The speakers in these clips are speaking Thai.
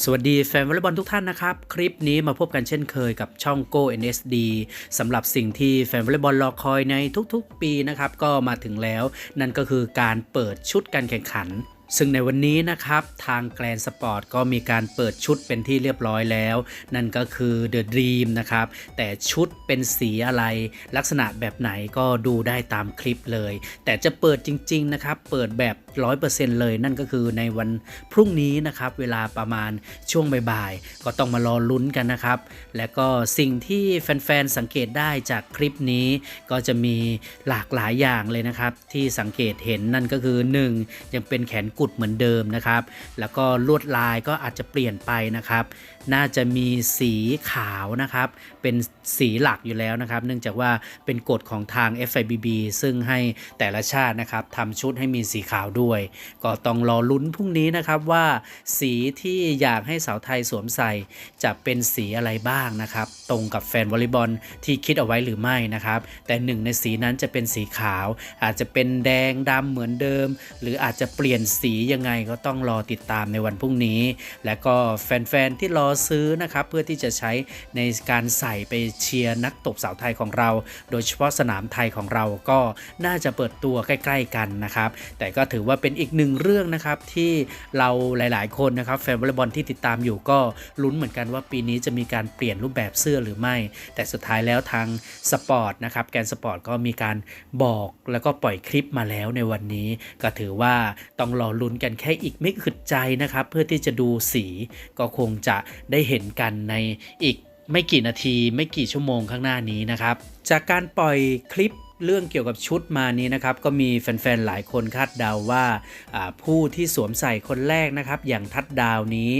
สวัสดีแฟนวอลเลย์บอลทุกท่านนะครับ คลิปนี้มาพบกันเช่นเคยกับช่อง Go NSD สำหรับสิ่งที่แฟนวอลเลย์บอลรอคอยในทุกๆปีนะครับ ก็มาถึงแล้วนั่นก็คือการเปิดชุดการแข่งขันซึ่งในวันนี้นะครับทางแกลนสปอร์ตก็มีการเปิดชุดเป็นที่เรียบร้อยแล้ว นั่นก็คือ The Dream นะครับ แต่ชุดเป็นสีอะไร ลักษณะแบบไหนก็ดูได้ตามคลิปเลย แต่จะเปิดจริง ๆ นะครับ เปิดแบบ100%เลยนั่นก็คือในวันพรุ่งนี้นะครับเวลาประมาณช่วงบ่ายๆก็ต้องมารอลุ้นกันนะครับ และก็สิ่งที่แฟนๆสังเกตได้จากคลิปนี้ ก็จะมีหลากหลายอย่างเลยนะครับที่สังเกตเห็นนั่นก็คือ 1. ยังเป็นแขนกุดเหมือนเดิมนะครับแล้วก็ลวดลายก็อาจจะเปลี่ยนไปนะครับน่าจะมีสีขาวนะครับ เป็นสีหลักอยู่แล้วนะครับ เนื่องจากว่าเป็นกฎของทาง FIBB ซึ่งให้แต่ละชาตินะครับทำชุดให้มีสีขาวด้วย ก็ต้องรอลุ้นพรุ่งนี้นะครับว่าสีที่อยากให้สาวไทยสวมใส่ จะเป็นสีอะไรบ้างนะครับ ตรงกับแฟนวอลเลย์บอลที่คิดเอาไว้หรือไม่นะครับ แต่หนึ่งในสีนั้นจะเป็นสีขาว อาจจะเป็นแดงดำเหมือนเดิม หรืออาจจะเปลี่ยนสียังไงก็ต้องรอติดตามในวันพรุ่งนี้ และก็แฟนๆที่รอซื้อนะครับเพื่อที่จะใช้ในการใส่ไปเชียร์นักตบสาวไทยของเรา โดยเฉพาะสนามไทยของเราก็น่าจะเปิดตัวใกล้ ๆกันนะครับ แต่ก็ถือว่าเป็นอีกหนึ่งเรื่องนะครับที่เราหลาย ๆ คนนะครับแฟนวอลเลย์บอลที่ติดตามอยู่ก็ลุ้นเหมือนกันว่าปีนี้จะมีการเปลี่ยนรูปแบบเสื้อหรือไม่ แต่สุดท้ายแล้วทางสปอร์ตนะครับแกนสปอร์ตก็มีการบอกแล้วก็ปล่อยคลิปมาแล้วในวันนี้ ก็ถือว่าต้องรอลุ้นกันแค่อีกไม่ขึดใจนะครับเพื่อที่จะดูสีก็คงจะ ได้เห็นกันในอีกไม่กี่นาทีไม่กี่ชั่วโมงข้างหน้านี้นะครับ จากการปล่อยคลิป เรื่องเกี่ยวกับชุดมานี้นะครับก็มีแฟนๆหลายคนคาดเดาว่าอ่าผู้ที่สวมใส่คนแรกนะครับ อย่างทัดดาวนี้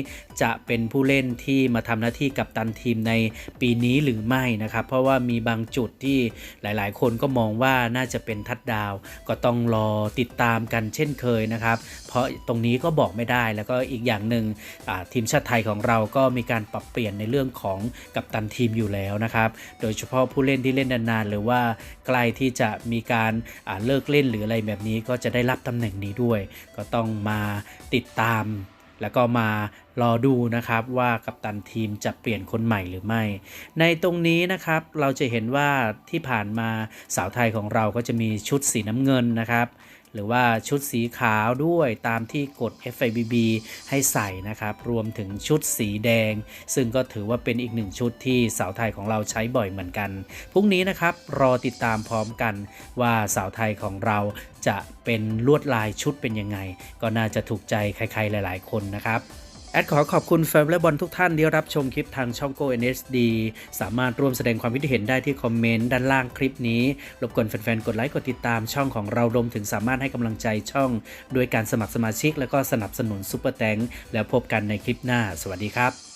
จะเป็นผู้เล่นที่มาทำหน้าที่กับตันทีมในปีนี้หรือไม่นะครับ เพราะว่ามีบางจุดที่หลายๆ คนก็มองว่าน่าจะเป็นทัดดาว ก็ต้องรอติดตามกันเช่นเคยนะครับ เพราะตรงนี้ก็บอกไม่ได้แล้วก็อีกอย่างหนึ่งทีมชาติไทยของเราก็มีการปรับเปลี่ยนในเรื่องของกัปตันทีมอยู่แล้วนะครับ โดยเฉพาะผู้เล่นที่เล่นนานๆหรือว่าใกล้ที่จะมีการาเลิกเล่นหรืออะไรแบบนี้ก็จะได้รับตำแหน่งนี้ด้วย ก็ต้องมาติดตามแล้วก็มา รอดูนะครับว่ากัปตันทีมจะเปลี่ยนคนใหม่หรือไม่ ในตรงนี้นะครับเราจะเห็นว่าที่ผ่านมาสาวไทยของเราก็จะมีชุดสีน้ำเงินนะครับ หรือว่าชุดสีขาวด้วยตามที่กฎ FIBB ให้ใส่นะครับ รวมถึงชุดสีแดง ซึ่งก็ถือว่าเป็นอีกหนึ่งชุดที่สาวไทยของเราใช้บ่อยเหมือนกัน พรุ่งนี้นะครับรอติดตามพร้อมกันว่าสาวไทยของเราจะเป็นลวดลายชุดเป็นยังไง ก็น่าจะถูกใจใครๆหลาย ๆ คนนะครับ แอดขอขอบคุณแฟนและบอลทุกท่านที่รับชมคลิปทางช่อง Go NSD สามารถร่วมแสดงความคิดเห็นได้ที่คอมเมนต์ด้านล่างคลิปนี้ รบกวนแฟนๆ กดไลค์กดติดตามช่องของเรารวมถึงสามารถให้กำลังใจช่อง ด้วยการสมัครสมาชิก และก็สนับสนุนซุปเปอร์แตงแล้วพบกันในคลิปหน้า สวัสดีครับ